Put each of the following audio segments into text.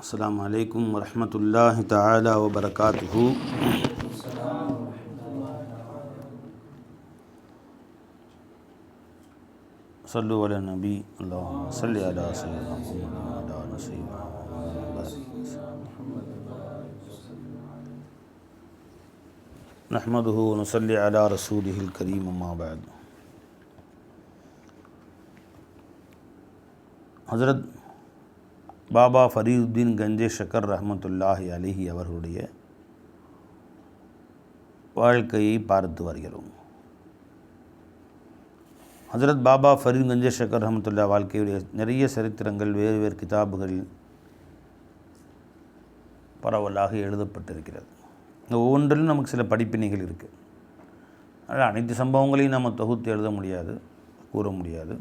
السلام علیکم ورحمۃ اللہ تعالی وبرکاتہ۔ صلو علی نبی اللہ صلی علی سیدنا محمد وعلی سیدنا محمد. نحمده ونصلی علی رسوله الكریم ما بعد۔ حضرت பாபா ஃபரீதுத்தீன் கஞ்சே ஷக்கர் ரஹமத்துல்லாஹி அலிஹி அவர்களுடைய வாழ்க்கையை பார்த்து வருகிறோம். ஹசரத் பாபா ஃபரீத் கஞ்சே ஷக்கர் ரஹமத்துல்லா வாழ்க்கையுடைய நிறைய சரித்திரங்கள் வேறு வேறு கிதாபுகளில் பரவலாக எழுதப்பட்டிருக்கிறது. இந்த ஒவ்வொன்றிலும் நமக்கு சில படிப்பினைகள் இருக்குது அதனால் அனைத்து சம்பவங்களையும் நம்ம தொகுத்து எழுத முடியாது கூற முடியாது.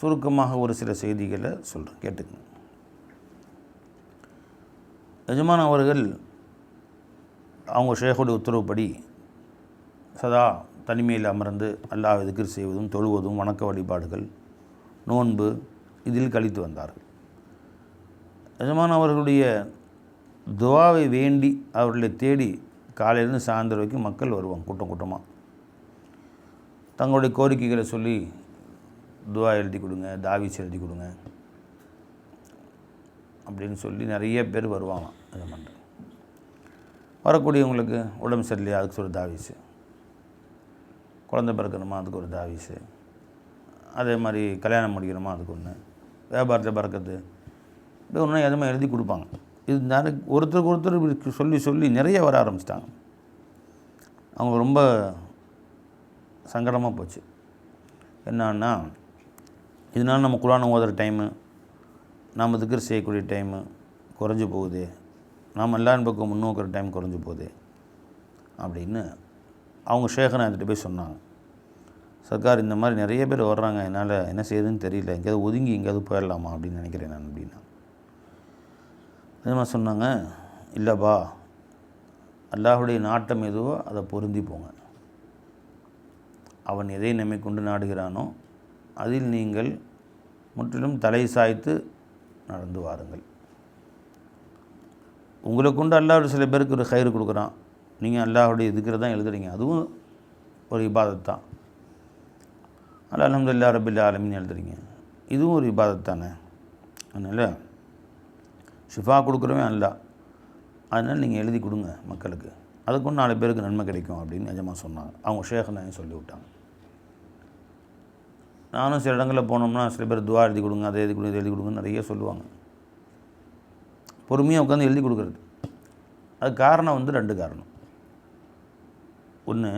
சுருக்கமாக ஒரு சில செய்திகளை சொல்கிறேன் கேட்டுங்க எஜமான் அவர்கள் அவங்க ஷேகோடைய உத்தரவுப்படி சதா தனிமையில் அமர்ந்து அல்லாஹ் எதுக்கு செய்வதும் தொழுவதும் வணக்க வழிபாடுகள் நோன்பு இதில் கழித்து வந்தார்கள். எஜமான் அவர்களுடைய துவாவை வேண்டி அவர்களை தேடி காலையிலேருந்து சாயந்தரம் வரைக்கும் மக்கள் வருவாங்க கூட்டம் கூட்டமாக தங்களுடைய கோரிக்கைகளை சொல்லி துவா எழுதி கொடுங்க தாவிஸ் எழுதி கொடுங்க அப்படின்னு சொல்லி நிறைய பேர் வருவாங்க அதை பண்ணுறேன் வரக்கூடியவங்களுக்கு உடம்பு சரியில்லையா? அதுக்கு ஒரு தாவிஸு. குழந்தை பிறக்கணுமா? அதுக்கு ஒரு தாவிஸு. அதே மாதிரி கல்யாணம் முடிக்கணுமா? அதுக்கு ஒன்று வியாபாரத்தில் பறக்கிறது. இப்படி ஒன்று எதுவுமே எழுதி கொடுப்பாங்க. இது நிறைய ஒருத்தருக்கு ஒருத்தர் இப்படி சொல்லி சொல்லி நிறைய வர ஆரம்பிச்சிட்டாங்க. அவங்க ரொம்ப சங்கடமாக போச்சு. என்னன்னா இதனால் நம்ம குரானை ஓதுகிற டைமு நாம் திக்கர் செய்யக்கூடிய டைமு குறைஞ்சி போகுது. நாம் எல்லாரும் பக்கம் முன்னோக்கிற டைம் குறைஞ்சி போகுது. அப்படின்னு அவங்க ஷேகனை என்கிட்ட போய் சொன்னாங்க. சர்க்கார் இந்த மாதிரி நிறைய பேர் வர்றாங்க என்னால் என்ன செய்யுதுன்னு தெரியல எங்கேயாவது ஒதுங்கி எங்கேயாவது போயிடலாமா அப்படின்னு நினைக்கிறேன் நான் அப்படின்னா. அதே மாதிரி சொன்னாங்க இல்லைப்பா அல்லாஹுடைய நாட்டம் எதுவோ அதை பொருந்தி போங்க. அவன் எதை நம்பிக்கொண்டு நாடுகிறானோ அதில் நீங்கள் முற்றிலும் தலை சாய்த்து நடந்து வாருங்கள். உங்களை கொண்டு அல்லாஹ் சில பேருக்கு ஒரு கயிறு கொடுக்குறான். நீங்கள் அல்லாஹுடைய இதுக்கிற தான் எழுதுறீங்க. அதுவும் ஒரு இபாதத் தான் அல்ல அலமதுல்லா ரபில்லா ஆலமின்னு எழுதுறீங்க. இதுவும் ஒரு இபாதத் தானே அதனால் ஷிஃபா கொடுக்குறவன் அல்ல அதனால் நீங்கள் எழுதி கொடுங்க மக்களுக்கு. அதுக்கு நாலு பேருக்கு நன்மை கிடைக்கும் அப்படின்னு நிஜமாக சொன்னாங்க. அவங்க ஷேഖனாயும் சொல்லி விட்டாங்க நானும் சில இடங்களில் போனோம்னா சில பேர் துவா எழுதி கொடுங்க அதை எழுதி கொடுங்க இதை எழுதி கொடுங்கன்னு நிறைய சொல்லுவாங்க. பொறுமையாக உட்காந்து எழுதி கொடுக்குறது. அது காரணம் வந்து ரெண்டு காரணம். ஒன்று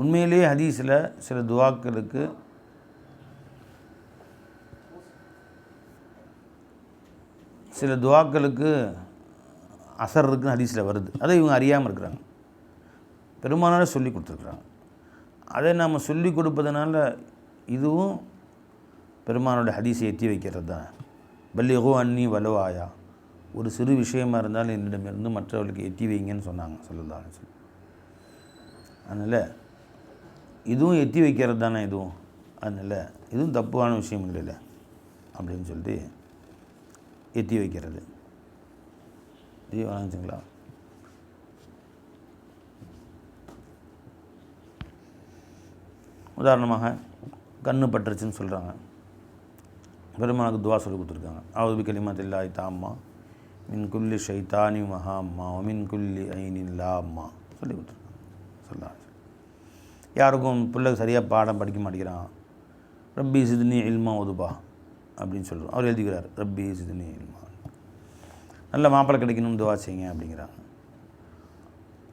உண்மையிலேயே ஹதீஸில் சில துவாக்களுக்கு சில துவாக்களுக்கு அசர் இருக்குன்னு ஹதீஸில் வருது. அதை இவங்க அறியாமல் இருக்கிறாங்க. பெரும்பாலான சொல்லி கொடுத்துருக்குறாங்க. அதை நாம் சொல்லி கொடுப்பதனால இதுவும் பெருமானோட ஹதீஸை எத்தி வைக்கிறது தான். பல்லிகோ அன்னி வலுவாயா ஒரு சிறு விஷயமா இருந்தாலும் என்னிடமிருந்து மற்றவர்களுக்கு எத்தி வைங்கன்னு சொன்னாங்க சொல்லலாம் சொல்லி அதனால் இதுவும் எத்தி வைக்கிறது தானே இதுவும். அதனால் இதுவும் தப்பான விஷயம் இல்லைல்ல அப்படின்னு சொல்லிட்டு எத்தி வைக்கிறது. இது வணங்குச்சுங்களா உதாரணமாக கண்ணு பட்டுருச்சுன்னு சொல்கிறாங்க பெருமானுக்கு துவா சொல்லி கொடுத்துருக்காங்க. அவது கலிமத் இல்லாய் தாம்மா மின் குல்லி ஷைத்தானி மஹா அம்மா மின் குல்லி ஐனின் அம்மா சொல்லி கொடுத்துருக்காங்க. சொல்லலாம் யாருக்கும் பிள்ளை சரியாக பாடம் படிக்க மாட்டேங்கிறான். ரப்பி சிதினி இல்மா உதுபா அப்படின்னு சொல்கிறோம் அவர் எழுதிக்கிறார். ரப்பி சிதினி இல்மா. நல்ல மாப்பிள்ளை கிடைக்கணும்னு துவா செய்யுங்க அப்படிங்கிறாங்க.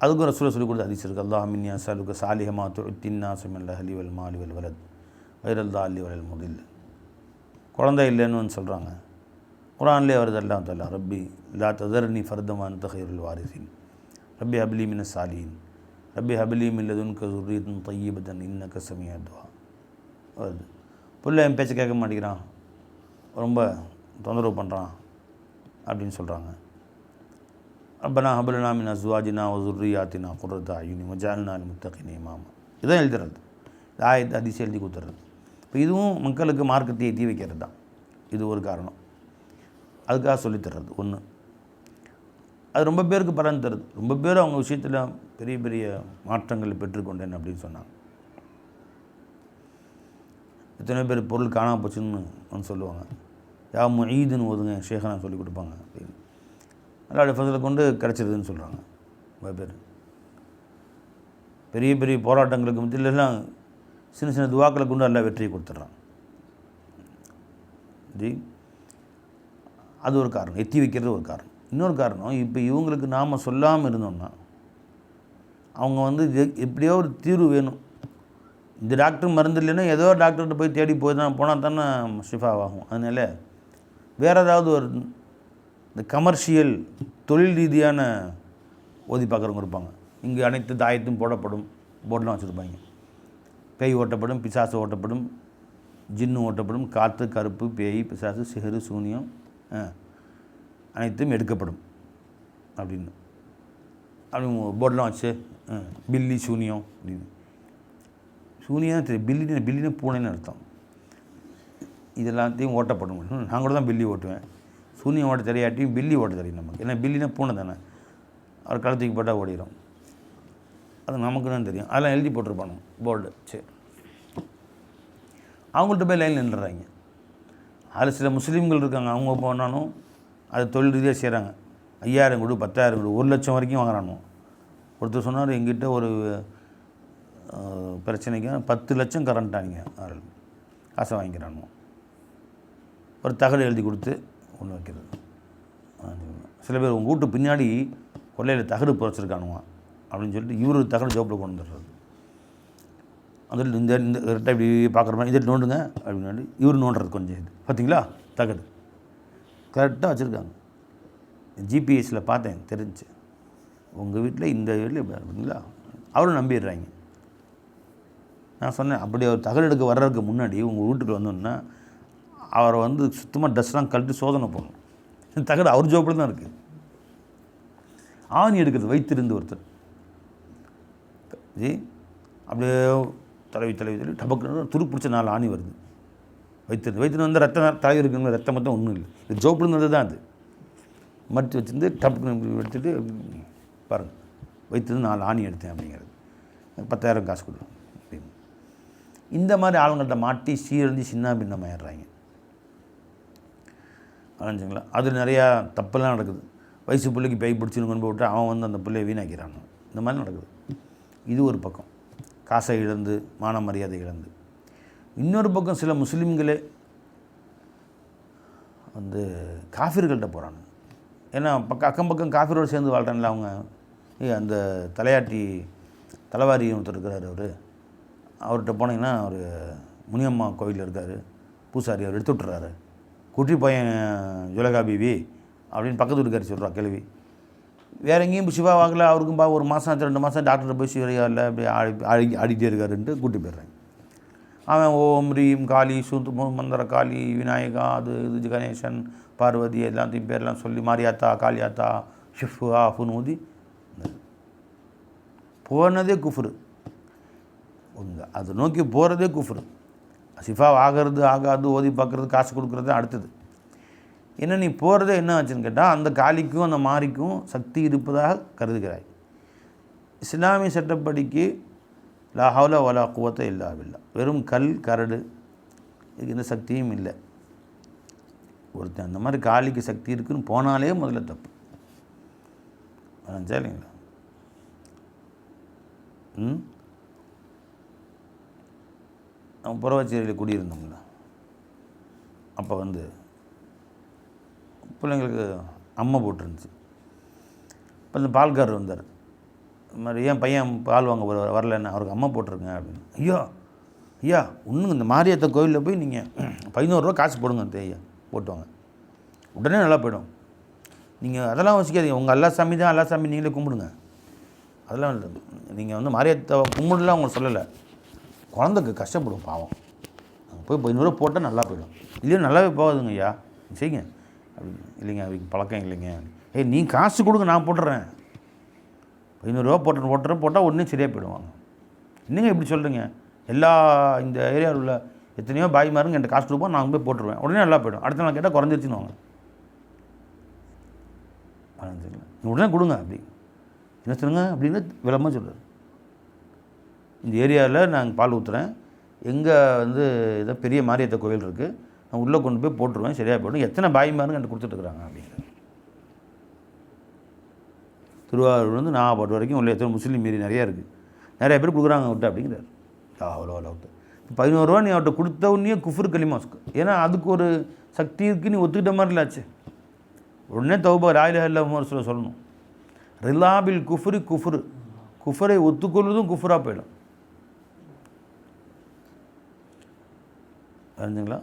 அதுக்கும் ரசூலை சொல்லி கொடுத்து அதிர்ச்சி அல்லாஹ் மின்யா சாலுக்கு சாலிஹமா துத்தின்னா சுமில்ல ஹலிவல் மாலிவல் வலத். வைரல் அல்லி வரையில் முடியல. குழந்தை இல்லைன்னு வந்து சொல்கிறாங்க குரான்லேயே வருது எல்லாம் தல்லா ரப்பி லா ததர்னி ஃபர்தமான் தஹீருல் வாரிசின். ரப்பி ஹபிலி மின சாலின் ரப்பி ஹபிலி மில்லதுன் கசுரீதன் தையீபதன் இன்னக்க சமியா துவா. வருது. புள்ள என் பேச்சை கேட்க மாட்டேங்கிறான். ரொம்ப தொந்தரவு பண்ணுறான் அப்படின்னு சொல்கிறாங்க அப்பனா ஹபலனா மின் அஸ்வாஜினா ஒசுர்ரியாத்தினா குர்ரதா யூனி மஜால்னா முத்தகினி மாமா இதான் எழுதுறது. ஆயத்தை அதிசயம் எழுதி கொடுத்துறது. இப்போ இதுவும் மக்களுக்கு மார்க்கத்தை ஏற்றி வைக்கிறது தான். இது ஒரு காரணம். அதுக்காக சொல்லித் தர்றது ஒன்று அது ரொம்ப பேருக்கு பலன் தருது. ரொம்ப பேர் அவங்க விஷயத்தில் பெரிய பெரிய மாற்றங்களை பெற்றுக்கொண்டேன் அப்படின்னு சொன்னாங்க எத்தனை பேர் பொருள் காணாம போச்சுன்னு வந்து சொல்லுவாங்க. யா ஈதுன்னு ஓதுங்க ஷேகனா சொல்லி கொடுப்பாங்க அப்படின்னு. நல்லா ஃபசலை கொண்டு கிடச்சிருதுன்னு சொல்கிறாங்க ரொம்ப பேர். பெரிய பெரிய போராட்டங்களுக்கு மத்தியிலலாம் சின்ன சின்ன துவாக்களை கொண்டு நல்லா வெற்றியை கொடுத்துட்றான். ஜி அது ஒரு காரணம். எத்தி வைக்கிறது ஒரு காரணம். இன்னொரு காரணம் இப்போ இவங்களுக்கு நாம் சொல்லாமல் இருந்தோம்னா அவங்க வந்து எப்படியோ ஒரு தீர்வு வேணும். இந்த டாக்டர் மருந்து இல்லைன்னா ஏதோ டாக்டர்கிட்ட போய் தேடி போய் தான் போனால் தானே ஷிஃபாவாகும். அதனால் வேறு ஏதாவது ஒரு இந்த கமர்ஷியல் தொழில் ரீதியான ஓதி பார்க்குறவங்க இருப்பாங்க. இங்கே அனைத்து தாயத்தும் போடப்படும். போர்டெலாம் வச்சுருப்பாங்க. பேய் ஓட்டப்படும் பிசாசு ஓட்டப்படும் ஜின்னு ஓட்டப்படும் காற்று கருப்பு பேய் பிசாசு சிகரு சூனியம் அனைத்தும் எடுக்கப்படும் அப்படின்னு. அப்படி போர்டெலாம் வச்சு பில்லி சூனியம் அப்படின்னு. சூனியம் தெரியும் பில்லின்னு பில்லின்னு பூனைன்னு அர்த்தம். இதெல்லாத்தையும் ஓட்டப்படும். நான் கூட தான் பில்லி ஓட்டுவேன். சூனியம் ஓட்ட தெரியாட்டியும் பில்லி ஓட்ட தெரியும் நமக்கு. ஏன்னா பில்லினா பூனை தானே. அவர் கழுத்துக்கு போட்டால் ஓடிடும் அது நமக்கு தான் தெரியும். அதெல்லாம் எழுதி போட்டிருப்பானு போர்டு சரி அவங்கள்ட்ட போய் லைனில் நின்றுறாங்க. அதில் சில முஸ்லீம்கள் இருக்காங்க. அவங்க போனாலும் அது தொழில் ரீதியாக செய்கிறாங்க ஐயாயிரம் கொடு பத்தாயிரம் கொடு ஒரு லட்சம் வரைக்கும் வாங்குறானோ ஒருத்தர் சொன்னார் எங்கிட்ட ஒரு பிரச்சனைக்கு பத்து லட்சம் கரண்ட்டானிங்க ஆள் காசை வாங்கிக்கிறானோ ஒரு தகடு எழுதி கொடுத்து ஒன்று வைக்கிறது. சில பேர் உங்கள் வீட்டு பின்னாடி கொள்ளையில் தகடு புதைச்சிருக்கானுவான் அப்படின்னு சொல்லிட்டு இவரு தகடு ஜோப்பில் கொண்டு வந்துடுறாரு. அதில் இந்த இந்த கரெக்டாக இப்படி பார்க்குற மாதிரி இதை நோண்டுங்க அப்படின்னு இவர் நோண்டுறது கொஞ்சம் இது. பார்த்தீங்களா தகடு. கரெக்டாக வச்சுருக்காங்க. ஜிபிஎஸில் பார்த்தேன் தெரிஞ்சு. உங்கள் வீட்டில் இந்த வீட்டில் இப்படி பார்த்தீங்களா அவரும் நம்பிடுறாங்க. நான் சொன்னேன் அப்படி அவர் தகடு எடுக்க வர்றதுக்கு முன்னாடி உங்கள் வீட்டுக்கு வந்தோன்னா அவரை வந்து சுத்தமாக ட்ரெஸ்லாம் கழட்டி சோதனை பண்ணணும் தகடு அவர் ஜோப்பில் தான் இருக்குது ஆணி எடுக்கிறது வைத்திருந்து ஒருத்தர். ஜி அப்படியே தலைவி தலைவி தலைவி டபக்குன்னு துரு பிடிச்ச நாலு ஆணி வருது. வைத்திருந்து வைத்திருந்து வந்து ரத்தம் தலை இருக்குங்க ரத்தம் மொத்தம் ஒன்றும் இல்லை. இது ஜோப்பில் இருந்தது தான் அது. மடித்து வச்சுருந்து டப்புக்கு எடுத்துகிட்டு எடுத்துட்டு பாருங்கள் வைத்திருந்து நாலு ஆணி எடுத்தேன் அப்படிங்கிறது. பத்தாயிரம் காசு கொடுக்கும் அப்படின்னு. இந்த மாதிரி ஆளுங்கள்ட்ட மாட்டி சீரழிஞ்சு சின்ன பின்னமாயிடுறாங்க அலைஞ்சுங்களா? அது நிறையா தப்பெல்லாம் நடக்குது. வயசு பிள்ளைக்கு பை பிடிச்சின்னு கொண்டு போட்டு அவன் வந்து அந்த பிள்ளையை வீணாக்கிறான். இந்த மாதிரி நடக்குது. இது ஒரு பக்கம். காசை இழந்து மான மரியாதை இழந்து. இன்னொரு பக்கம் சில முஸ்லீம்களே வந்து காஃபிர்கள்ட்ட போகிறாங்க ஏன்னா பக்கம் அக்கம் பக்கம் காஃபிரோடு சேர்ந்து வாழ்கிறான்ல அவங்க. ஏய் அந்த தலையாட்டி தலைவாரி ஒருத்தர் இருக்கிறார் அவர். அவர்கிட்ட போனீங்கன்னா அவர் முனியம்மா கோயிலில் இருக்கார். பூசாரி அவர் எடுத்து விட்டுறாரு. குட்டி பையன் ஜுலகா பீவி அப்படின்னு பக்கத்து வீட்டுக்காரி சொல்கிறா கேள்வி. வேற எங்கேயும் சிவா வாங்கல அவருக்கும் பா ஒரு மாதம் ஆச்சு ரெண்டு மாதம் டாக்டர் போய் சிவரையா இல்லை அப்படி அடி அடிக்கிட்டே இருக்காருன்ட்டு கூட்டி போயிடுறாங்க. அவன் ஓம் ரீம் காளி சூத்து மந்திர காளி விநாயகா அது இது கணேசன் பார்வதி எல்லாத்தையும் பேர்லாம் சொல்லி மாரியாத்தா காளியாத்தா ஷிஃபு ஆஃப்னு ஊதி போனதே குஃப்ரு. அதை நோக்கி போகிறதே குஃப்ரு. சிஃபா ஆகிறது ஆகாது ஓதி பார்க்குறது காசு கொடுக்குறது அடுத்தது. என்ன நீ போகிறதே என்ன ஆச்சுன்னு கேட்டால் அந்த காளிக்கும் அந்த மாரிக்கும் சக்தி இருப்பதாக கருதுகிறாய். இஸ்லாமிய சட்டப்படிக்கு லா வலா குவத்தை இல்லாவில்லை வெறும் கல் கரடு இதுக்கு எந்த சக்தியும் இல்லை. ஒருத்தன் அந்த மாதிரி காளிக்கு சக்தி இருக்குன்னு போனாலே முதல்ல தப்பு. சரிங்களா ம்? நம்ம புறவச்சேரியில் குடியிருந்தோம்ல. அப்போ வந்து பிள்ளைங்களுக்கு அம்மை போட்டுருந்துச்சு. இப்போ இந்த பால்காரர் வந்தார். இந்த மாதிரி ஏன் பையன் பால் வாங்க வர வரலன்னு அவருக்கு அம்மா போட்டிருங்க அப்படின்னு. ஐயா ஐயா இன்னும் இந்த மாரியத்த கோயிலில் போய் நீங்கள் பதினோருவா காசு போடுங்க அந்த ஐயா போட்டுவாங்க. உடனே நல்லா போயிடும். நீங்கள் அதெல்லாம் வச்சுக்காதீங்க உங்கள் அல்லா சாமி தான் அல்லா சாமி நீங்களே கும்பிடுங்க. அதெல்லாம் இல்லை நீங்கள் வந்து மாரியத்தை கும்பிடலாம் அவங்க சொல்லலை. குழந்தைக்கு கஷ்டப்படும் பாவம். போய் பதினோருவா போட்டால் நல்லா போயிடும். இல்லையா நல்லாவே போகாதுங்க ஐயா. செய்யுங்க. அப்படிங்க இல்லைங்க அவங்க பழக்கம் இல்லைங்க. ஏய் நீ காசு கொடுங்க நான் போட்டுறேன். ஐநூறுரூவா போட்டு போட்டுறேன் போட்டால் உடனே சரியாக போயிடுவாங்க. என்னங்க இப்படி சொல்கிறீங்க எல்லா இந்த ஏரியாவில் உள்ள எத்தனையோ பாய்மாருங்க என்கிட்ட காசு கொடுப்போம் நான் போய் போட்டுருவேன். உடனே நல்லா போயிடும். அடுத்த நாள் கேட்டால் குறைஞ்சிருச்சுன்னு வாங்க. உடனே கொடுங்க அப்படி. என்ன சொல்லுங்க? அப்படின்னு விளம்பரம் சொல்கிறார் இந்த ஏரியாவில் நாங்கள் பால் ஊற்றுறேன் எங்கே வந்து ஏதோ பெரிய மாரியத்த கோயில் இருக்குது நான் உள்ளே கொண்டு போய் போட்டுருவேன் சரியாக போய்டும். எத்தனை பாய்மாருங்க எனக்கு கொடுத்துட்ருக்குறாங்க அப்படிங்கிறார் திருவாரூர் வந்து வரைக்கும் உள்ள எத்தனை முஸ்லீம் மீறி நிறையா இருக்குது நிறைய பேர் கொடுக்குறாங்க அவர்கிட்ட அப்படிங்கிறார். அவ்வளோ அவ்வளோ பதினோரு ரூபா நீ அவர்கிட்ட கொடுத்த உடனே குஃபர் களிமாஸ்க்கு ஏன்னா அதுக்கு ஒரு சக்தி இருக்கு நீ ஒத்துக்கிட்ட மாதிரி இல்லாச்சு உடனே தௌபா ராயில சொல்ல சொல்லணும். ரிலாபில் குஃபுரி குஃபுரு. குஃபரை ஒத்துக்கொள்வதும் குஃபுராக போயிடும். அறிஞ்சுங்களா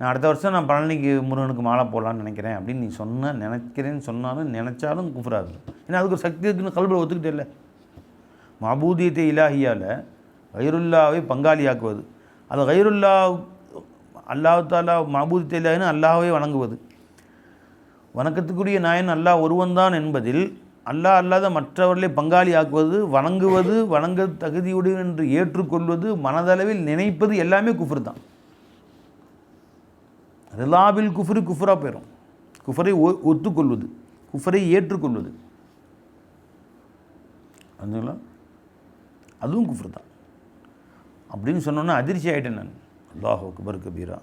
நான் அடுத்த வருஷம் நான் பழனிக்கு முருகனுக்கு மாலை போடலான்னு நினைக்கிறேன் அப்படின்னு நீ சொன்ன நினைக்கிறேன்னு சொன்னாலும் நினச்சாலும் குஃபராது ஏன்னா அதுக்கு ஒரு சக்தி இருக்குன்னு கல்பில் ஒத்துக்கிட்டே இல்லை. மபூதியத்தை இலாஹியால் கைருல்லாவை பங்காளியாக்குவது. அது கைருல்லா அல்லாஹ் தாலா மபூதியத்தை இல்லாஹின்னு அல்லாஹாவே வணங்குவது. வணக்கத்துக்குரிய நாயன் அல்லாஹ் ஒருவன்தான் என்பதில் அல்லாஹ் அல்லாத மற்றவர்களை பங்காளி ஆக்குவது வணங்குவது வணங்க தகுதியுடன் என்று ஏற்றுக்கொள்வது மனதளவில் நினைப்பது எல்லாமே குஃபர் தான் ரிலாபில் குஃபரு குஃபராக போயிடும் குஃபரை ஒ- ஒத்துக்கொள்வது குஃபரை ஏற்றுக்கொள்வது. அதுங்களா? அதுவும் குஃபர் தான். அப்படின்னு சொன்னோன்னே அதிர்ச்சி ஆகிட்டேன் நான். அல்லாஹ் அக்பர் கபீரா.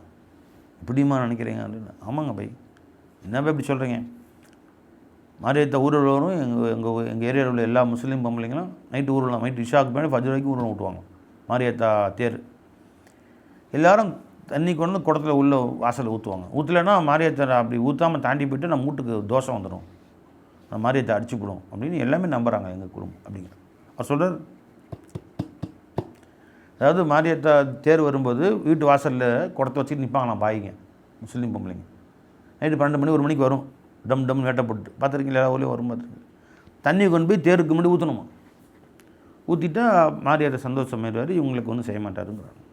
இப்படிமா நினைக்கிறீங்க அப்படின்னு. ஆமாங்க பை. என்ன பை இப்படி சொல்கிறீங்க மாரியத்த ஊரில் வரும் எங்கள் எங்கள் எங்கள் ஏரியாவில் உள்ள எல்லா முஸ்லீம் பொம்பளைங்களும் நைட்டு ஊரில் நைட்டு இஷாக்கு மேலே ஃபஜ்ர் வரைக்கும் ஊரில் விட்டுவாங்க மாரியத்தா தேர். எல்லாரும் தண்ணி கொண்டு வந்து குடத்துல உள்ள வாசலில் ஊற்றுவாங்க ஊற்றலைன்னா மாரியத்தை அப்படி ஊற்றாமல் தாண்டி போயிட்டு நம்ம வீட்டுக்கு தோஷம் வந்துடும் நான் மாரியத்தை அடிச்சுக்கிடும் அப்படின்னு எல்லாமே நம்புகிறாங்க எங்கள் குடும்பம் அப்படிங்கிற. அவர் சொல்கிறார் அதாவது மாரியத்தா தேர் வரும்போது வீட்டு வாசலில் குடத்தை வச்சுட்டு நிற்பாங்களாம் பாய்ங்க முஸ்லீம் பொம்பளைங்க. நைட்டு பன்னெண்டு மணி ஒரு மணிக்கு வரும். டம் டம் வேட்டை போட்டு பார்த்துருக்கீங்களா? எல்லா ஊர்லேயும் வரும் பார்த்துருக்கீங்க தண்ணி கொண்டு போய் தேருக்கு முன்னாடி ஊற்றணுமா ஊற்றிட்டா மாரியாதை சந்தோஷம் ஆயிடுவார் இவங்களுக்கு ஒன்றும் செய்ய மாட்டாருங்கிறாங்க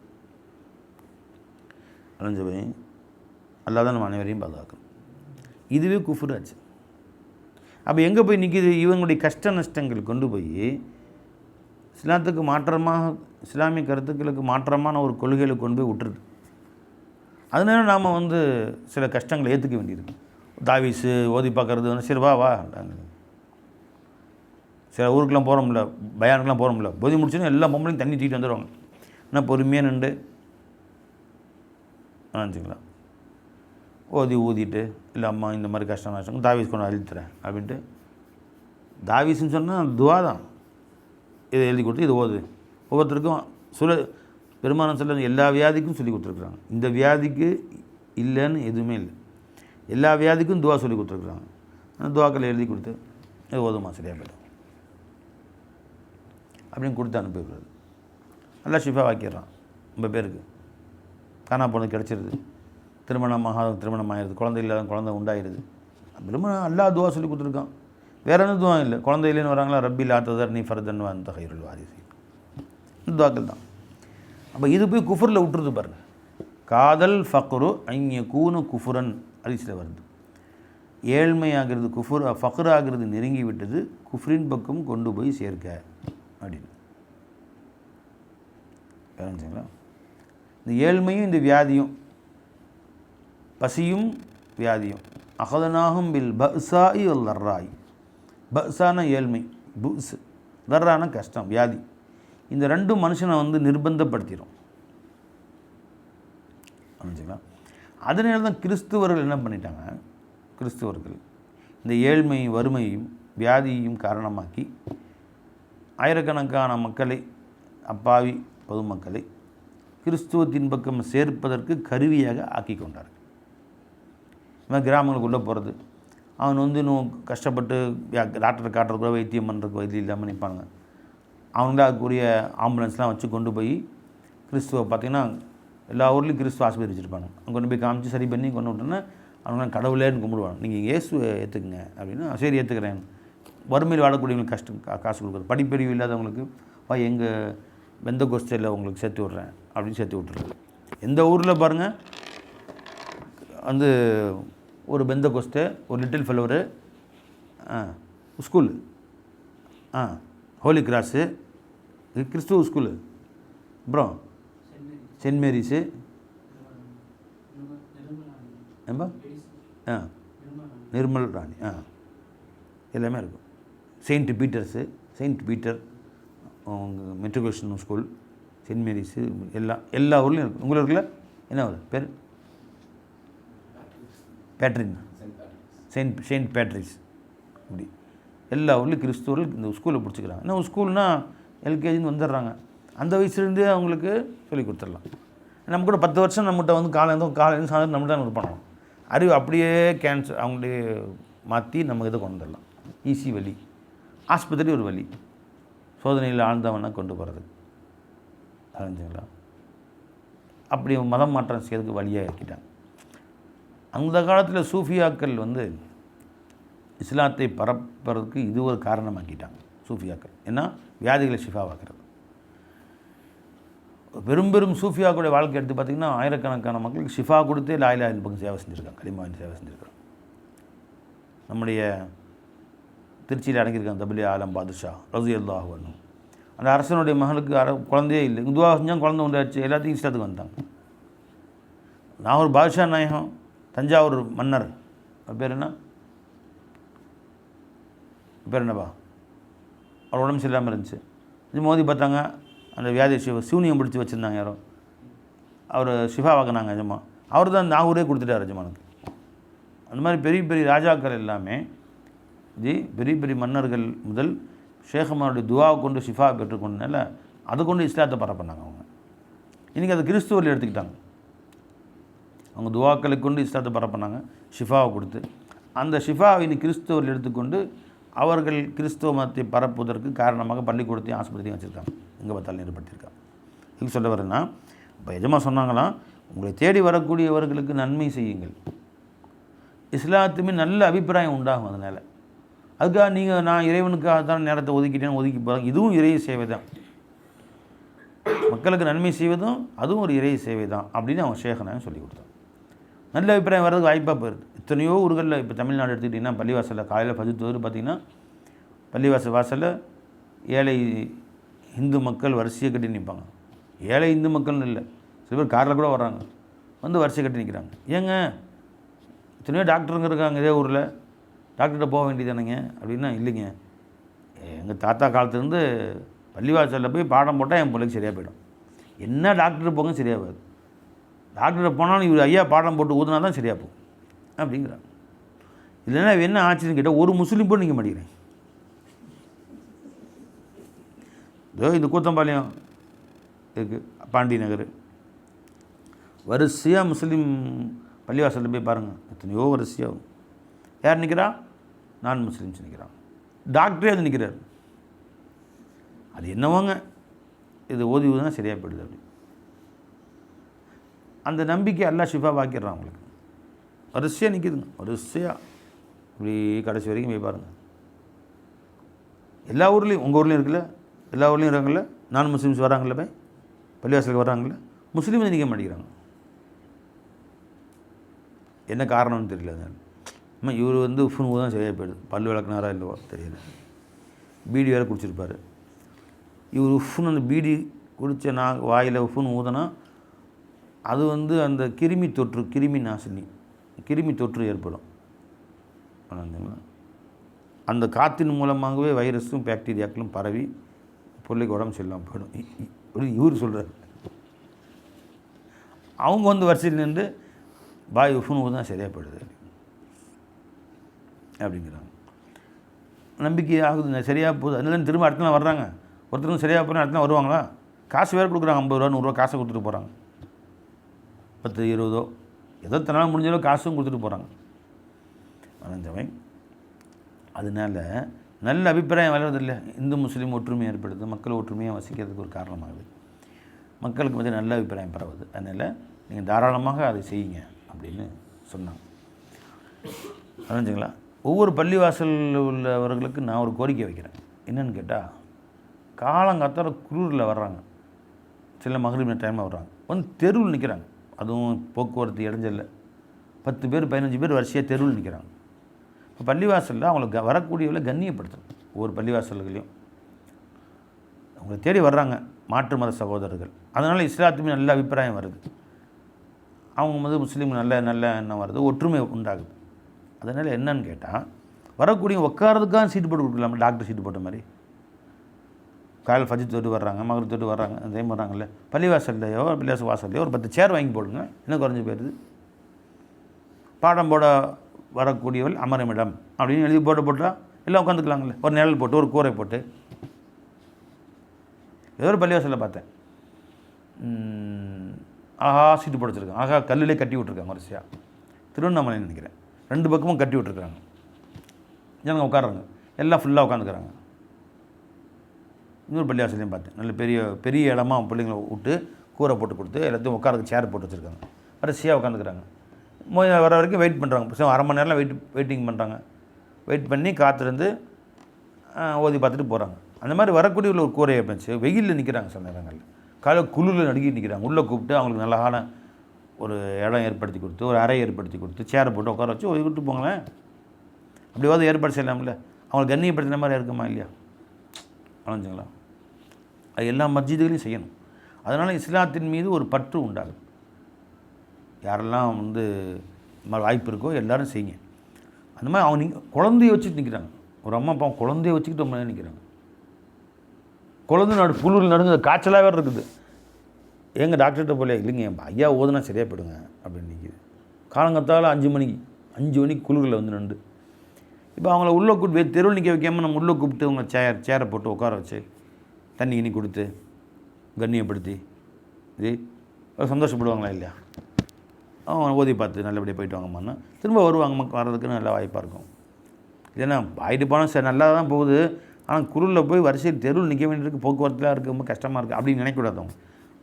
அலைஞ்சவை அல்லாத நம்ம அனைவரையும் பாதுகாக்கணும் இதுவே குஃபுராச்சு அப்போ எங்கே போய் நிற்கிது இவங்களுடைய கஷ்ட நஷ்டங்கள் கொண்டு போய் இஸ்லாத்துக்கு மாற்றமாக இஸ்லாமிய கருத்துக்களுக்கு மாற்றமான ஒரு கொள்கைகளை கொண்டு போய் விட்டுருது. அதனால நாம் வந்து சில கஷ்டங்களை ஏற்றுக்க வேண்டியிருக்கு. தாவீஸு ஓதி பார்க்கறது வந்து சரி வா வா சில ஊருக்கெலாம் போகிறோம்ல பயானுக்கெலாம் போகிறோம்ல போதி முடிச்சோன்னா எல்லா பொம்பளையும் தண்ணி தூக்கிட்டு வந்துடுவாங்க ஆனால் பொறுமையாக நின்று நினச்சிக்கலாம் ஓதி ஊதிட்டு இல்லை அம்மா இந்த மாதிரி கஷ்டம் நஷ்டம் தாவீஸ் கொண்டு அழுத்துறேன் அப்படின்ட்டு. தாவீஸ்னு சொன்னால் துவா தான். இதை எழுதி கொடுத்து இது ஓது. ஒவ்வொருத்தருக்கும் சுல பெருமானம் சொல்ல எல்லா வியாதிக்கும் சொல்லி கொடுத்துருக்குறாங்க. இந்த வியாதிக்கு இல்லைன்னு எதுவுமே இல்லை. எல்லா வியாதிக்கும் துவா சொல்லி கொடுத்துருக்குறாங்க. அந்த துவாக்களை எழுதி கொடுத்து இது ஓதுமா சரியாக போய்டும். அப்படின்னு கொடுத்து அனுப்பிவிடுறது நல்லா ஷிஃபா வாக்கிடுறான். ரொம்ப பேருக்கு. காணா போனது கிடச்சிருது. திருமணமாக திருமணம் ஆயிடுது குழந்தை இல்லாத குழந்தை உண்டாயிருது. பெருமாள் அல்லா துவா சொல்லி கொடுத்துருக்கான். வேற எந்த துவா இல்லை. குழந்தை இல்லைன்னு வராங்களா? ரப்பி லாத்ததர் நீ ஃபர்தன் அந்த ஹைருல் வாரிசு இந்த துவாக்கள் தான். அப்போ இது போய் குஃபரில் விட்டுருது பாருங்க. காதல் ஃபக்ரு ஐங்க கூனு குஃபுரன் அரிசியில் வருது. ஏழ்மையாகிறது குஃபுர் ஃபக்ரு ஆகிறது நெருங்கி விட்டது குஃப்ரின் பக்கம் கொண்டு போய் சேர்க்க அப்படின்னு. சரிங்களா இந்த ஏழ்மையும் இந்த வியாதியும் பசியும் வியாதியும். அகதனாகும் பில் பசாயி லர்ராய் பசான ஏழ்மை புஸ் லர்ரான கஷ்டம் வியாதி. இந்த ரெண்டும் மனுஷனை வந்து நிர்பந்தப்படுத்திடும் புரிஞ்சுங்களா? அதனால தான் கிறிஸ்துவர்கள் என்ன பண்ணிட்டாங்க? கிறிஸ்துவர்கள் இந்த ஏழ்மையும் வறுமையும் வியாதியையும் காரணமாக்கி ஆயிரக்கணக்கான மக்களை அப்பாவி பொதுமக்களை கிறிஸ்துவத்தின் பக்கம் சேர்ப்பதற்கு கருவியாக ஆக்கி கொண்டார்கள் இவன் கிராமங்களுக்குள்ளே போகிறது. அவன் வந்து இன்னும் கஷ்டப்பட்டு டாக்டரை காட்டுறதுக்கு வைத்தியம் பண்ணுறதுக்கு வைத்தியம் இல்லாமல் நிற்பாங்க அவங்கள அதுக்குரிய ஆம்புலன்ஸ்லாம் வச்சு கொண்டு போய் கிறிஸ்துவ பார்த்திங்கன்னா எல்லா ஊர்லேயும் கிறிஸ்துவ ஆஸ்பத்திரி வச்சுருப்பாங்க அங்கே கொண்டு போய் காமிச்சு சரி பண்ணி கொண்டு விட்டோன்னா அவங்க கடவுளேன்னு கும்பிடுவாங்க. நீங்கள் இயேசுவை ஏற்றுக்குங்க அப்படின்னா சரி ஏற்றுக்கிறேன் வறுமையில் வாழக்கூடியவங்களுக்கு கஷ்டம் கா- காசு கொடுக்குறது. படிப்பறிவு இல்லாதவங்களுக்கு எங்கள் வெந்த கோஸ்டையில் உங்களுக்கு சேர்த்து விட்றேன் அப்படின்னு சேர்த்து விட்ருது எந்த ஊரில் பாருங்கள் வந்து ஒரு பெந்த கோஸ்ட்டு ஒரு லிட்டில் ஃபெலோரு ஸ்கூலு ஆ ஹோலி கிராஸு. இது கிறிஸ்துவ ஸ்கூலு அப்புறம் சென்ட் மேரிஸு. ஏம்பா ஆ நிர்மல் ராணி. ஆ எல்லாமே இருக்கும். Saint Peter's saint Peter. Matriculation school saint Mary's எல்லா எல்லா ஊர்லேயும் இருக்குது உங்கள் ஊரில் என்ன ஊர்? பேர்? பேட்ரின் செயின்ட் செயின்ட் பேட்ரிஸ் இப்படி. எல்லா ஊர்லேயும் கிறிஸ்துவர்கள் இந்த ஸ்கூலில் பிடிச்சிக்கிறாங்க. இன்னும் ஸ்கூல்னால் எல்கேஜின்னு வந்துடுறாங்க. அந்த வயசுலேருந்தே அவங்களுக்கு சொல்லி கொடுத்துடலாம். நம்ம கூட பத்து வருஷம் நம்மகிட்ட வந்து காலையில் காலையில் சாயந்தரம் நம்மகிட்ட தான் பண்ணணும். அறிவு அப்படியே கேன்சர் அவங்களே மாற்றி நம்ம இதை கொண்டு வந்துடலாம். ஈஸி வழி. ஆஸ்பத்திரி ஒரு வழி. சோதனையில் ஆழ்ந்தவனை கொண்டு போகிறது அறிஞ்சுங்களா அப்படி மதம் மாற்றம் செய்யறதுக்கு வழியாக இருக்கிட்டாங்க அந்த காலத்தில் சூஃபியாக்கள் வந்து இஸ்லாத்தை பரப்புறதுக்கு இது ஒரு காரணமாக்கிட்டாங்க சூஃபியாக்கள். ஏன்னா வியாதிகளை ஷிஃபாவாக்குறது. பெரும் பெரும் சூஃபியாக்களுடைய வாழ்க்கை எடுத்து பார்த்திங்கன்னா ஆயிரக்கணக்கான மக்களுக்கு ஷிஃபா கொடுத்தே லாயிலாயின் பக்கம் சேவை செஞ்சுருக்காங்க களிமாவின் சேவை செஞ்சுருக்காங்க நம்முடைய திருச்சியில் அடங்கியிருக்காங்க தபிலி ஆலம் பாதுஷா ரசு அல்லாஹ் வண்ணும் அந்த அரசனுடைய மகனுக்கு அர குழந்தையே இல்லை. இதுவாக செஞ்சால் குழந்தை உண்டாச்சு எல்லாத்தையும் இஷ்டத்துக்கு வந்துட்டாங்க. நான் ஒரு பாதுஷா நாயகம் தஞ்சாவூர் மன்னர். அவர் பேர் என்ன? பேர் என்னப்பா? அவர் உடம்பு சரியில்லாமல் இருந்துச்சு. இது மோதி பார்த்தாங்க அந்த வியாதி சிவ சூனியம் பிடிச்சி வச்சுருந்தாங்க யாரும் அவர் சிவா வாக்குனாங்க எஜமா. அவர் தான் நாகூரே கொடுத்துட்டார் அஜமானுக்கு அந்த மாதிரி பெரிய பெரிய ராஜாக்கள் எல்லாமே ஜி பெரிய பெரிய மன்னர்கள் முதல் ஷேகமாருடைய துவாவை கொண்டு ஷிஃபா பெற்றுக்கொண்டனால அதை கொண்டு இஸ்லாத்தை பரப்பினாங்க அவங்க. இன்றைக்கி அது கிறிஸ்துவர்கள் எடுத்துக்கிட்டாங்க. அவங்க துவாக்களை கொண்டு இஸ்லாத்தை பரப்பினாங்க ஷிஃபாவை கொடுத்து. அந்த ஷிஃபாவை இனி கிறிஸ்தவர்கள் எடுத்துக்கொண்டு அவர்கள் கிறிஸ்துவ மதத்தை பரப்புவதற்கு காரணமாக பள்ளிக்கூடத்தையும் ஆஸ்பத்திரியும் வச்சுருக்காங்க. எங்கே பார்த்தாலும் ஏற்படுத்தியிருக்காங்க இது சொல்ல வரேன்னா இப்போ எஜமா சொன்னாங்களாம் உங்களை தேடி வரக்கூடியவர்களுக்கு நன்மை செய்யுங்கள். இஸ்லாத்துமே நல்ல அபிப்பிராயம் உண்டாகும் அதனால். அதுக்காக நீங்கள் நான் இறைவனுக்காக தான் நேரத்தை ஒதுக்கிட்டேன்னு ஒதுக்கி போகிறாங்க இதுவும் இறை சேவை தான். மக்களுக்கு நன்மை செய்வதும் அதுவும் ஒரு இறை சேவை தான் அப்படின்னு அவன் ஷேகனாக சொல்லி கொடுத்தான். நல்ல அபிப்பிராயம் வர்றதுக்கு வாய்ப்பாக போயிடுது எத்தனையோ ஊர்களில் இப்போ தமிழ்நாடு எடுத்துக்கிட்டிங்கன்னா பள்ளிவாசலில் காலையில் பதித்து பார்த்திங்கன்னா பள்ளிவாசல் வாசலில் ஏழை இந்து மக்கள் வரிசையை கட்டி நிற்பாங்க ஏழை இந்து மக்கள்னு இல்லை. சில பேர் காரில் கூட வர்றாங்க. வந்து வரிசை கட்டி நிற்கிறாங்க ஏங்க? எத்தனையோ டாக்டருங்க இருக்காங்க இதே ஊரில். டாக்டர்கிட்ட போக வேண்டியதானங்க அப்படின்னா இல்லைங்க. எங்கள் தாத்தா காலத்துலேருந்து பள்ளிவாசலில் போய் பாடம் போட்டால் என் பிள்ளைக்கு சரியாக போயிடும். என்ன டாக்டர் போங்க சரியாக டாக்டர் போனாலும் இவர் ஐயா பாடம் போட்டு ஊதுனா தான் சரியாக போகும். அப்படிங்கிறாங்க. இல்லைன்னா என்ன ஆச்சுன்னு கேட்டால் ஒரு முஸ்லீம் போய் நீங்கள் மாட்டேங்கிறேன். இதோ இந்த கூத்தம்பாளையம் இருக்குது பாண்டி நகர். வரிசையாக முஸ்லீம் பள்ளிவாசலில் போய் பாருங்கள் எத்தனையோ வரிசையாகும் யார் நிற்கிறா நான் முஸ்லீம்ஸ் நிற்கிறான் டாக்டரே அது நிற்கிறார் அது என்னவோங்க? இது ஓதி ஊதுனா சரியாக போயிடுது அப்படி. அந்த நம்பிக்கை எல்லாம் ஷிஃபா வாக்கிடுறான் அவங்களுக்கு. வரிசையாக நிற்கிதுங்க வரிசையாக இப்படி கடைசி வரைக்கும் போய் பாருங்கள் எல்லா ஊர்லேயும் உங்கள் ஊர்லேயும் இருக்குல்ல? எல்லா ஊர்லேயும் இருக்காங்கல்ல? நான் முஸ்லீம்ஸ் வராங்கல்ல போய்? பள்ளிவாசலுக்கு வராங்கல்ல? முஸ்லீம் நிற்க மாட்டேங்கிறாங்க. என்ன காரணம்னு தெரியல அதனால் அம்மா இவர் வந்து உஃப்னு தான் சரியாக போயிடுது. பல் விளக்குனாரா இல்லைவோ தெரியல. பீடி வேறு குடிச்சிருப்பார். இவர் உஃப்னு அந்த பீடி குடித்த நான் வாயில் உஃப்னு ஊதுனா அது வந்து அந்த கிருமி தொற்று கிருமி நாசினி. கிருமி தொற்று ஏற்படும். அந்த காற்றின் மூலமாகவே வைரஸும் பாக்டீரியாக்களும் பரவி பிள்ளைக்கு உடம்பு சரியில்லாமல் போயிடும். இவர் சொல்கிறார் அவங்க வந்து வரிசையில் நின்று பாய் உஃப்னு தான் சரியாக போயிடுது. அப்படிங்கிறாங்க. நம்பிக்கை ஆகுதுங்க சரியாக போகுது. அதனால திரும்ப அடுத்த நாள் வர்றாங்க. ஒருத்தருக்கும் சரியாக போனால் அடுத்த நாள் வருவாங்களா? காசு வேறு கொடுக்குறாங்க. ஐம்பது ரூபா நூறுரூவா காசை கொடுத்துட்டு போகிறாங்க பத்து இருபதோ ஏதோ தன்னால் முடிஞ்சளவு காசும் கொடுத்துட்டு போகிறாங்க அனந்தவன் அதனால் நல்ல அபிப்பிராயம் வளர்றதில்லை. இந்து முஸ்லீம் ஒற்றுமை ஏற்படுது மக்கள் ஒற்றுமையாக வசிக்கிறதுக்கு ஒரு காரணமாகுது. மக்களுக்கு வந்து நல்ல அபிப்பிராயம் பரவுது. அதனால் நீங்கள் தாராளமாக அதை செய்யுங்க அப்படின்னு சொன்னாங்க. வரைஞ்சுங்களா ஒவ்வொரு பள்ளிவாசலில் உள்ளவர்களுக்கு நான் ஒரு கோரிக்கை வைக்கிறேன். என்னன்னு கேட்டால் காலங்காத்தால குரூரில் வர்றாங்க. சில மகளிர் டைமில் வர்றாங்க. வந்து தெருவில் நிற்கிறாங்க அதுவும் போக்குவரத்து இடைஞ்சல்ல. பத்து பேர் பதினஞ்சு பேர் வரிசையாக தெருவில் நிற்கிறாங்க இப்போ பள்ளிவாசலில் அவங்களுக்கு க- கண்ணியப்படுத்தணும். ஒவ்வொரு பள்ளிவாசல்களையும். அவங்களை தேடி வர்றாங்க மாற்று மத சகோதரர்கள். அதனால் இஸ்லாத்துமே நல்ல அபிப்பிராயம் வருது. அவங்க வந்து முஸ்லீம் நல்ல நல்ல எண்ணம் வருது. ஒற்றுமை உண்டாகுது. அதனால் என்னன்னு கேட்டால் வரக்கூடிய உட்காரதுக்காக சீட்டு போட்டு கொடுக்கலாம் டாக்டர் சீட்டு போட்ட மாதிரி. காலையில் ஃபஜி தொட்டு வர்றாங்க மகர் தொட்டு வர்றாங்க அதே வர்றாங்கல்ல. பள்ளிவாசல்லையோ பள்ளிவாசல் வாசல்லையோ ஒரு பத்து சேர் வாங்கி போடுங்க இன்னும் குறைஞ்சி போயிடுது. பாடம் போட வரக்கூடியவள் அமரமிடம் அப்படின்னு எழுதி போட்டு போட்டால் எல்லாம் உட்காந்துக்கலாங்களே ஒரு நிழல் போட்டு ஒரு கூரை போட்டு. ஏதோ ஒரு பள்ளிவாசலில் பார்த்தேன். ஆஹா சீட்டு போட வச்சிருக்காங்க. ஆஹா கல்லிலே கட்டி விட்ருக்காங்க வரிசையாக திருவண்ணாமலை நினைக்கிறேன். ரெண்டு பக்கமும் கட்டி விட்ருக்காங்க ஜனங்க உட்காடுறாங்க எல்லாம் ஃபுல்லாக உட்காந்துக்கிறாங்க இன்னொரு பள்ளிவாசலையும் பார்த்தேன். நல்ல பெரிய பெரிய இடமா பிள்ளைங்களை விட்டு கூரை போட்டு கொடுத்து எல்லாத்தையும் உட்காரக்கு சேர் போட்டு வச்சுருக்காங்க. வரிசையாக உட்காந்துக்கிறாங்க மொய் வர வரைக்கும் வெயிட் பண்ணுறாங்க அரை மணி நேரம் வெயிட் வெயிட்டிங் பண்ணுறாங்க வெயிட் பண்ணி காத்திருந்து ஓதி பார்த்துட்டு போகிறாங்க அந்த மாதிரி வரக்கூடிய உள்ள ஒரு கூரையை இருந்துச்சு. வெயிலில் நிற்கிறாங்க சில நேரங்களில். காலை குளிரில் நடுக்கி நிற்கிறாங்க உள்ளே கூப்பிட்டு அவங்களுக்கு நல்ல ஒரு இடம் ஏற்படுத்தி கொடுத்து ஒரு அறை ஏற்படுத்தி கொடுத்து சேரை போட்டு உட்கார வச்சு ஓதி விட்டு போங்களேன். அப்படியாவது ஏற்பாடு செய்யலாம்ல. அவங்களுக்கு கண்ணியப்படுத்தின மாதிரி இருக்குமா இல்லையா? வளைஞ்சுங்களா அது எல்லா மஸ்ஜிதுகளையும் செய்யணும். அதனால் இஸ்லாத்தின் மீது ஒரு பற்று உண்டாகும். யாரெல்லாம் வந்து வாய்ப்பு இருக்கோ எல்லோரும் செய்யுங்க. அந்த மாதிரி அவங்க நீங்கள் குழந்தைய வச்சுட்டு நிற்கிறாங்க ஒரு அம்மா அப்பா குழந்தைய வச்சுக்கிட்டு ரொம்ப நிற்கிறாங்க குழந்தை நடு புழுவில் நடுங்க காய்ச்சலாக வேறு இருக்குது. எங்கள் டாக்டர்கிட்ட போல இல்லைங்க என் ஐயா ஓதுனா சரியாக போயிடுங்க அப்படின்னு நிற்கிது காலங்கத்தால் அஞ்சு மணிக்கு அஞ்சு மணிக்கு குளிரில் வந்து நின்று. இப்போ அவங்கள உள்ளே கூப்பிட்டு தெருவில் நிற்க வைக்காமல் நம்ம உள்ளே கூப்பிட்டு அவங்க சேர் சேரை போட்டு உட்கார வச்சு தண்ணி கிண்ணி கொடுத்து கண்ணியப்படுத்தி இது சந்தோஷப்படுவாங்களா இல்லையா? அவங்க ஓதி பார்த்து நல்லபடியாக போயிட்டு வாங்கம்மான்னா திரும்ப வருவாங்க மக்கள் வர்றதுக்கு நல்ல வாய்ப்பாக இருக்கும். ஏன்னா ஆகிட்டு போனால் சரி நல்லா தான் போகுது. ஆனால் குருளில் போய் வரிசையில் தெருவில் நிற்க வேண்டியிருக்கு போக்குவரத்துலாம் இருக்குது ரொம்ப கஷ்டமாக இருக்குது அப்படின்னு நினைக்கக்கூடாது அவங்க.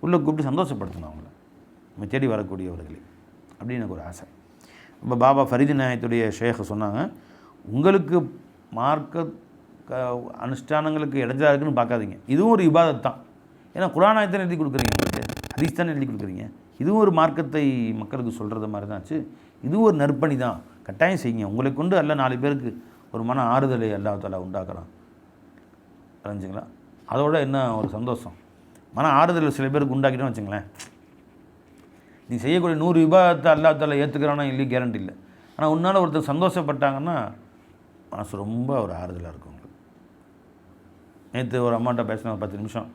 உள்ளே கூப்பிட்டு சந்தோஷப்படுத்தணும் அவங்கள. நம்ம தேடி வரக்கூடியவர்களே. அப்படின்னு எனக்கு ஒரு ஆசை. இப்போ பாபா ஃபரீது நாயத்துடைய ஷேഖ് சொன்னாங்க உங்களுக்கு மார்க்க அனுஷ்டானங்களுக்கு இடைஞ்சலா இருக்குன்னு பார்க்காதீங்க. இதுவும் ஒரு இபாதத் தான். ஏன்னா குரானாயத்தை எழுதி கொடுக்குறீங்க. உங்களுக்கு ஹதீஸ் தானே எழுதி கொடுக்குறீங்க. இதுவும் ஒரு மார்க்கத்தை மக்களுக்கு சொல்கிறது மாதிரி தான் ஆச்சு. இதுவும் ஒரு நற்பணி தான். கட்டாயம் செய்யுங்க. உங்களை கொண்டு அல்ல நாலு பேருக்கு ஒரு மன ஆறுதலை அல்லா தாலா உண்டாக்கலாம் அறிஞ்சுங்களா அதோட என்ன ஒரு சந்தோஷம். மன ஆறுதல் சில பேருக்கு உண்டாக்கிட்டோம்னு வச்சுங்களேன். நீ செய்யக்கூடிய நூறு விபாதத்தை அல்லா ஏற்றுக்கிறானோ ஏற்றுக்கிறானா கேரண்டி இல்லை. ஆனால் உன்னால் ஒருத்தர் சந்தோஷப்பட்டாங்கன்னா மனசு ரொம்ப ஒரு ஆறுதலாக இருக்கும் உங்களுக்கு. நேற்று ஒரு அம்மாட்ட பேசின ஒரு பத்து நிமிஷம்.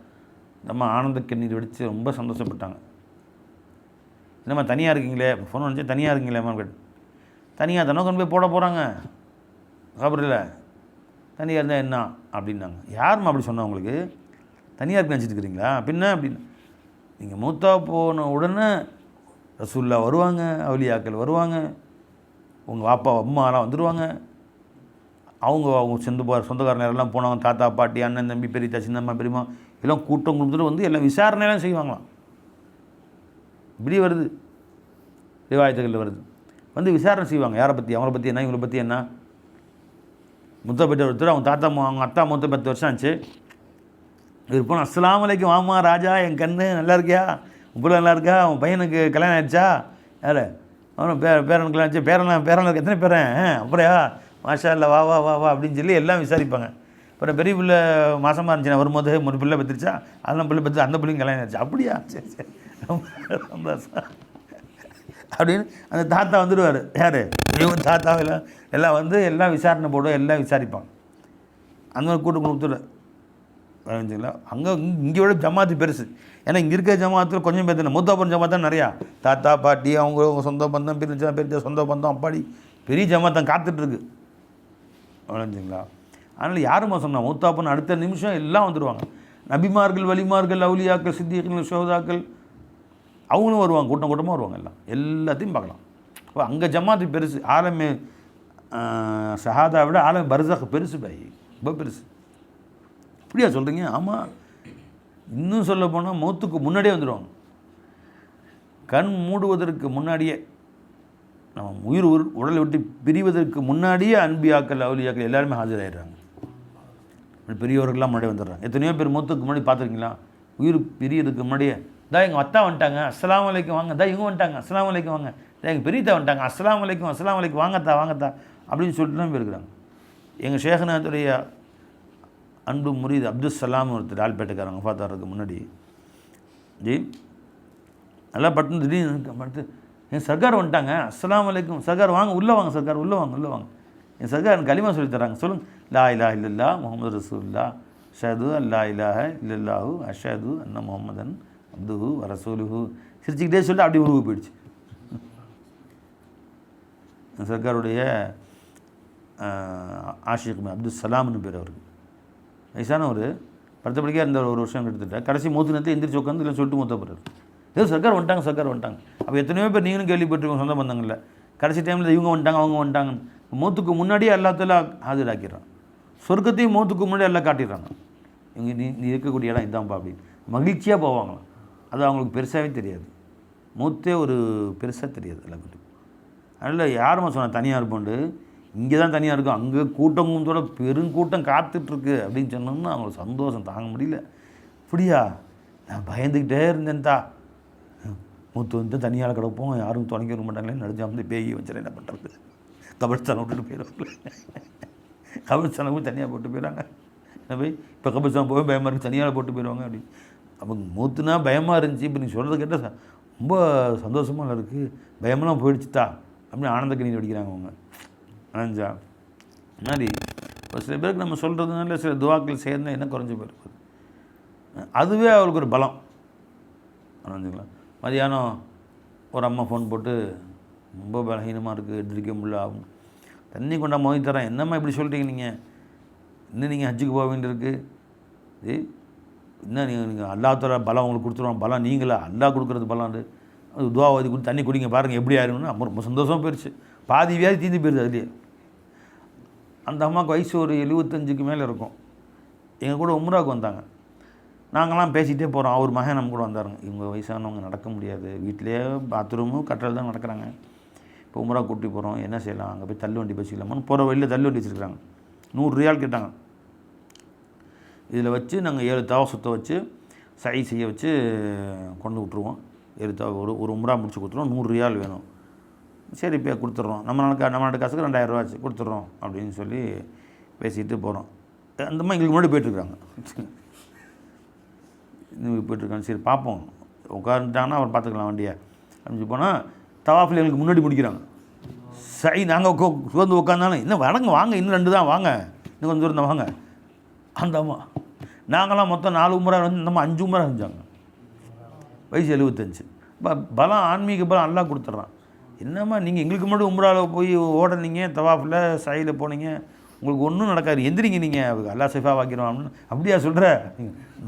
இந்த அம்மா ஆனந்த கண்ணீர் வெடித்து ரொம்ப சந்தோஷப்பட்டாங்க. என்னம்மா தனியாக இருக்கீங்களே? ஃபோன் வந்துச்சு தனியாக இருக்கீங்களேம்மா கேட்டு தனியாக தானே கொண்டு போய் போட போகிறாங்க கபரில் தனியாக இருந்தால் என்ன? அப்படின்னாங்க. யாரும்மா அப்படி சொன்னா உங்களுக்கு தனியாருக்கு நினச்சிட்டு இருக்கிறீங்களா பின்ன அப்படின்னு நீங்கள் மூத்தா போன உடனே ரசூல்லா வருவாங்க அவுலியாக்கள் வருவாங்க. உங்கள் அப்பா அம்மாலாம் வந்துடுவாங்க அவங்க அவங்க சொந்த போகிற சொந்தக்காரங்க எல்லாம் போனவங்க தாத்தா பாட்டி அண்ணன் தம்பி பெரியத்தா சின்னம்மா பெரியம்மா எல்லாம் கூட்டம் கொடுத்துட்டு வந்து எல்லாம் விசாரணையெல்லாம் செய்வாங்களாம். இப்படி வருது. ரிவாயத்துகளில் வருது. வந்து விசாரணை செய்வாங்க. யாரை பற்றி அவங்கள பற்றி என்ன இவங்களை பற்றி என்ன? முத்த பெற்ற ஒருத்தர் அவங்க தாத்தா அவங்க அத்தா மூத்த பத்து வருஷம் ஆச்சு. இவர் போனோம் அஸ்லாம் வலைக்கும் ஆமாம் ராஜா என் கண்ணு நல்லா இருக்கியா? உன் நல்லா இருக்கா? உன் பையனுக்கு கல்யாணம் ஆயிடுச்சா? யார்? அவனும் பே பேரனுக்கு கல்யாணம் ஆச்சு. பேரன் இருக்க எத்தனை பேரன் ஆ, அப்படியா? மாஷா இல்லை வா வா வா வா அப்படின்னு சொல்லி எல்லாம் விசாரிப்பாங்க. அப்புறம் பெரிய பிள்ளை மாதமாக இருந்துச்சு வரும்போது ஒரு பிள்ளை பெற்றுச்சா அதெல்லாம் பிள்ளை பெற்று அந்த பிள்ளைங்க கல்யாணம் ஆச்சு அப்படியா? சரி சரி. ரொம்ப சந்தோஷம். அப்படின்னு அந்த தாத்தா வந்துடுவார். யார்? இவங்க தாத்தா எல்லாம் எல்லாம் வந்து எல்லாம் விசாரணை போடுவோம் எல்லாம் விசாரிப்பாங்க. அந்த மாதிரி கூட்டம் கொடுத்துரு பதினஞ்சுங்களா அங்கே இங்கே விட ஜமாத்து பெருசு. ஏன்னா இங்கே இருக்க ஜமாத்தில் கொஞ்சம் பேர் மூத்தாப்பன் ஜமாத் தான் நிறையா. தாத்தா பாட்டி அவங்க அவங்க சொந்த பந்தம் பிரிஞ்சா பெரிய சொந்த பந்தம் அப்பாடி. பெரிய ஜமாத்தான் காத்துட்ருக்கு பதினஞ்சுங்களா? அதனால் யாருமா சொன்னால் மூத்தாப்பன் அடுத்த நிமிஷம் எல்லாம் வந்துடுவாங்க நபிமார்கள் வலிமார்கள் அவுலியாக்கள் சித்தியர்கள் சோதாக்கள் அவங்களும் வருவாங்க. கூட்டம் கூட்டமாக வருவாங்க எல்லாம். எல்லாத்தையும் பார்க்கலாம். இப்போ அங்கே ஜமாத்து பெருசு. ஆலமே ஷஹாதா விட ஆலமே பர்சக் பெருசு பாய். ரொம்ப பெருசு. அப்படியா சொல்கிறீங்க ஆமாம் இன்னும் சொல்ல போனால் மௌத்துக்கு முன்னாடியே வந்துடுவாங்க கண் மூடுவதற்கு முன்னாடியே நம்ம உயிர் உடலை விட்டு பிரிவதற்கு முன்னாடியே அன்பியாக்கள் அவுலியாக்கள் எல்லாருமே ஆஜராகிடுறாங்க பெரியவர்கள்லாம் முன்னாடி வந்துடுறாங்க. எத்தனையோ பேர் மூத்துக்கு முன்னாடி பார்த்துருக்கீங்களா? உயிர் பிரியதுக்கு முன்னாடியே தா எங்கள் அத்தா வந்துட்டாங்க. அஸ்லாம் வலைக்கும் வாங்க. தா இவங்க வந்துட்டாங்க. அஸ்லாம் வலைக்கும் வாங்க. தா எங்கள் பெரியத்தா வந்துட்டாங்க. அஸ்லாம் வலைக்கும் அஸ்லாம் வலைக்கும் வாங்கத்தா வாங்கத்தா அப்படின்னு சொல்லிட்டு தான் போயிருக்கிறாங்க எங்கள் சேகநாத்துடைய அன்பு முரீத் அப்துல் சலாம் ஒருத்தர் ஆல்பேட்டுக்காரங்க பார்த்தாருக்கு முன்னாடி. ஜி நல்லா பட்டு திடீர்னு படுத்து என் சர்க்கார் வந்துட்டாங்க. அஸ்லாம் வலைக்கும் சர்க்கார் வாங்க உள்ளே வாங்க சர்க்கார் உள்ளே வாங்க உள்ளே வாங்க. என் சர்க்கார் களிமா சொல்லி தராங்க. சொல்லுங்க. லா இலா இல்லல்லா முகமது ரசூல்லா ஷது அல்லா இலாஹ இல்லல்லாஹு. அஷது அண்ணா முகமதன் அப்துஹு வரசூலுஹு சிரிச்சுக்கிட்டே சொல்லி அப்படி உருவு போயிடுச்சு. என் சர்க்காருடைய ஆஷிக் அப்துல் சலாம்னு பேர் அவருக்கு. வயசானவர் படுத்தபடிக்கே இருந்த ஒரு வருஷம் கிட்டத்தட்ட. கடைசி மூத்து நேரத்தில் எந்திரிச்சு உட்காந்து இல்லை சொல்லிட்டு மூத்த போகிறார் ஏதோ சர்க்கார் வந்துட்டாங்க சர்க்கார் வந்துட்டாங்க. அப்போ எத்தனையோ பேர் நீங்களும் கேள்விப்பட்டிருக்கோம் சொந்த பந்தங்களில். கடைசி டைமில் இவங்க வந்துட்டாங்க அவங்க வந்துட்டாங்க மூத்துக்கு முன்னாடியே எல்லாத்தெல்லாம் ஆஜராக்கிறான் சொர்க்கத்தையும் மூத்துக்கு முன்னாடி எல்லாம் காட்டிடுறாங்க இவங்க நீ நீ இருக்கக்கூடிய இடம் இதான்ப்பா அப்படின்னு. மகிழ்ச்சியாக போவாங்களாம். அது அவங்களுக்கு பெருசாகவே தெரியாது. மூத்தே ஒரு பெருசாக தெரியாது எல்லாத்துக்கும் அதனால் யாருமா சொன்னால் தனியாக இருப்போண்டு இங்கே தான் தனியாக இருக்கும். அங்கே கூட்டம் கூட்டத்தோட பெருங்கூட்டம் காத்துட்ருக்கு அப்படின்னு சொன்னோம்னா அவங்களுக்கு சந்தோஷம் தாங்க முடியல. அப்படியா? நான் பயந்துக்கிட்டே இருந்தேன்தா மூத்து வந்து தனியால் கிடப்போம். யாரும் துணைக்க விட மாட்டாங்களேன்னு நடிச்சா வந்து பேய் வச்சுட்டு என்ன பண்ணுறது கபடிஸ்தானம் விட்டுட்டு போயிடுவாங்க. கபடிஸ்தானம் போய் தனியாக போட்டு போயிடுறாங்க. என்ன போய்? இப்போ கபடிஸ்தானம் போய் பயமாக இருக்குது தனியால் போட்டு போயிடுவாங்க அப்படி. அவங்க மூத்துனா பயமாக இருந்துச்சு. இப்போ நீ சொல்கிறது கேட்டால் ரொம்ப சந்தோஷமாக இருக்குது பயமெல்லாம் போயிடுச்சுதா அப்படின்னு ஆனந்த கண்ணீர் அடிக்கிறாங்க அவங்க. அணைஞ்சா மாதிரி இப்போ சில பேருக்கு நம்ம சொல்கிறதுனால சில துவாக்கள் சேர்ந்தால் என்ன குறைஞ்சி போயிருக்குது? அதுவே அவருக்கு ஒரு பலம். அணைஞ்சுங்களா மதியானம் ஒரு அம்மா ஃபோன் போட்டு ரொம்ப பலகீனமாக இருக்குது எந்திரிக்க முடியல ஆகும். தண்ணி கொண்டா மோதி தரேன். என்னம்மா இப்படி சொல்கிறீங்க நீங்கள் இன்னும் நீங்கள் ஹஜ்ஜுக்கு போக வேண்டியிருக்கு இது என்ன நீங்கள் நீங்கள் அல்லாத்தர பலம் உங்களுக்கு கொடுத்துருவோம். பலம் நீங்களா? அல்லா கொடுக்குறது பலம் அது. துவாவதி கொடுத்து தண்ணி குடிங்க பாருங்கள் எப்படி ஆயிரும்னு. ரொம்ப ரொம்ப சந்தோஷமாக போயிடுச்சு பாதி வியாதி தீந்து போயிடுது அதுலேயே. அந்த அம்மாவுக்கு வயசு ஒரு எழுபத்தஞ்சுக்கு மேலே இருக்கும். எங்கள் கூட உம்ராவுக்கு வந்தாங்க. நாங்களாம் பேசிகிட்டே போகிறோம் அவர் மகன் நம்ம கூட வந்தாருங்க. இவங்க வயசானவங்க நடக்க முடியாது. வீட்டிலேயே பாத்ரூமும் கட்டில் தான் நடக்கிறாங்க. இப்போ உமரா கூட்டி போகிறோம் என்ன செய்யலாம்? அங்கே போய் தள்ளு வண்டி பேசிக்கலாமான்னு போகிற வழியில் தள்ளு வண்டி வச்சுருக்காங்க நூறு ரியால் கேட்டாங்க. இதில் வச்சு நாங்கள் ஏழு தவ சுத்த வச்சு சை செய்ய வச்சு கொண்டு விட்ருவோம் ஏழு தவ ஒரு ஒரு உம்ரா முடிச்சு கொடுத்துருவோம். நூறு ரியால் வேணும். சரி இப்போ கொடுத்துட்றோம். நம்ம நாளுக்கு நம்ம நாட்டு காசுக்கு ரெண்டாயிரம் ரூபா ஆச்சு கொடுத்துட்றோம் அப்படின்னு சொல்லி பேசிட்டு போகிறோம் அந்த மாதிரி எங்களுக்கு முன்னாடி போயிட்டுருக்காங்க. இன்னும் போயிட்டுருக்காங்க. சரி பார்ப்போம். உட்காந்துட்டாங்கன்னா அவர் பார்த்துக்கலாம் வண்டியை. அப்படின்னு போனால் தவாஃபில் எங்களுக்கு முன்னாடி முடிக்கிறாங்க சரி நாங்கள் உட்காந்து உட்காந்தாலும் இன்னும் வணங்க வாங்க இன்னும் ரெண்டு தான் வாங்க. இன்னும் கொஞ்சம் தூரம் தான் வாங்க. அந்த அம்மா நாங்களாம் மொத்தம் நாலு முறை வந்து இந்தம்மா அஞ்சு முறை செஞ்சாங்க. வயசு எழுபத்தஞ்சு ப பலம் ஆன்மீக பலம் நல்லா கொடுத்துட்றான். என்னம்மா நீங்கள் எங்களுக்கு மட்டும் உம்ராவில் போய் ஓடுனீங்க தவாஃபில் சாயில் போனீங்க. உங்களுக்கு ஒன்றும் நடக்காது. எந்திரிங்க நீங்கள் அல்லா சேஃபாக வாக்கிடுவான் அப்படியா சொல்கிற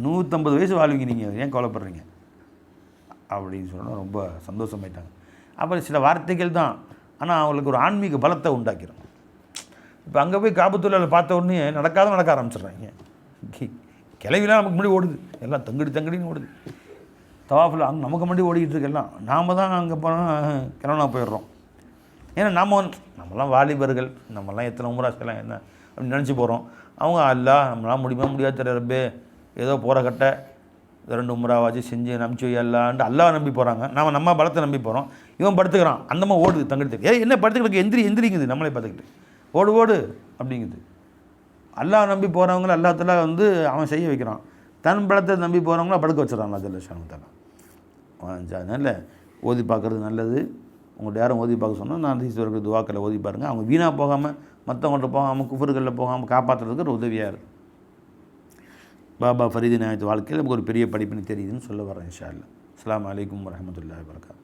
நூற்றம்பது வயசு வாழ்வீங்க நீங்கள் ஏன் கவலைப்படுறீங்க? அப்படின்னு சொன்னால் ரொம்ப சந்தோஷமாயிட்டாங்க. அப்புறம் சில வார்த்தைகள் தான். ஆனால் அவங்களுக்கு ஒரு ஆன்மீக பலத்தை உண்டாக்கிறோம் இப்போ அங்கே போய் காபத்துள்ளால் பார்த்த உடனே நடக்காத நடக்க ஆரம்பிச்சிடுறாங்க. கிளவிலாம் நமக்கு முன்னாடி ஓடுது. எல்லாம் தங்கடி தங்கடின்னு ஓடுது. தவாஃபில் அங்கே நமக்கு முன்னாடி ஓடிக்கிட்டு இருக்கலாம் நாம் தான் அங்கே போனால் கிளம்பா போயிடுறோம். ஏன்னா நம்ம வந்து நம்மலாம் வாலிபர்கள் நம்மலாம் எத்தனை உமரா செய்யலாம் என்ன அப்படின்னு நினச்சி போகிறோம் அவங்க அல்லா நம்மளாம் முடியுமா முடியாது தெரியறப்பே ஏதோ போகிற கட்ட ரெண்டு உமராவாச்சு செஞ்சு நம்பிச்சு வையல்லான்ட்டு அல்லாஹ் நம்பி போகிறாங்க நம்ம நம்ம பலத்தை நம்பி போகிறோம் இவன் படுத்துக்கிறான். அந்தம்மா ஓடுது தங்கிட்டு ஏ என்ன படுத்துக்கிட்டு எந்திரி எந்திரிங்குது நம்மளே பார்த்துக்கிட்டு. ஓடு ஓடு அப்படிங்குது. அல்லாவை நம்பி போகிறவங்கள அல்லாத்தெல்லாம் வந்து அவன் செய்ய வைக்கிறான். தன் பலத்தை நம்பி போகிறவங்கள படுக்க வச்சிடறான் அல்லா ஜல்லஷானத்தால அதனால் ஓதி பார்க்குறது நல்லது. உங்கள்கிட்ட யாரும் ஓதி பார்க்க சொன்னால் நான் ஈஸ்வரர்கள் துவாக்களை ஓதி பாருங்கள் அவங்க வீணாக போகாமல் மற்றவங்கள்ட்ட போகாமல் குஃபர்களில் போகாமல் காப்பாற்றுறதுக்கு ஒரு உதவியாக இருக்குது பாபா ஃபரீதி நாயத்து வாழ்க்கையில் நமக்கு ஒரு பெரிய படிப்புன்னு தெரியுதுன்னு சொல்ல வரேன் இன்ஷா அல்லா அஸ்லாம் வலைக்கம் வரமத்துல்லாஹி வரகாத்து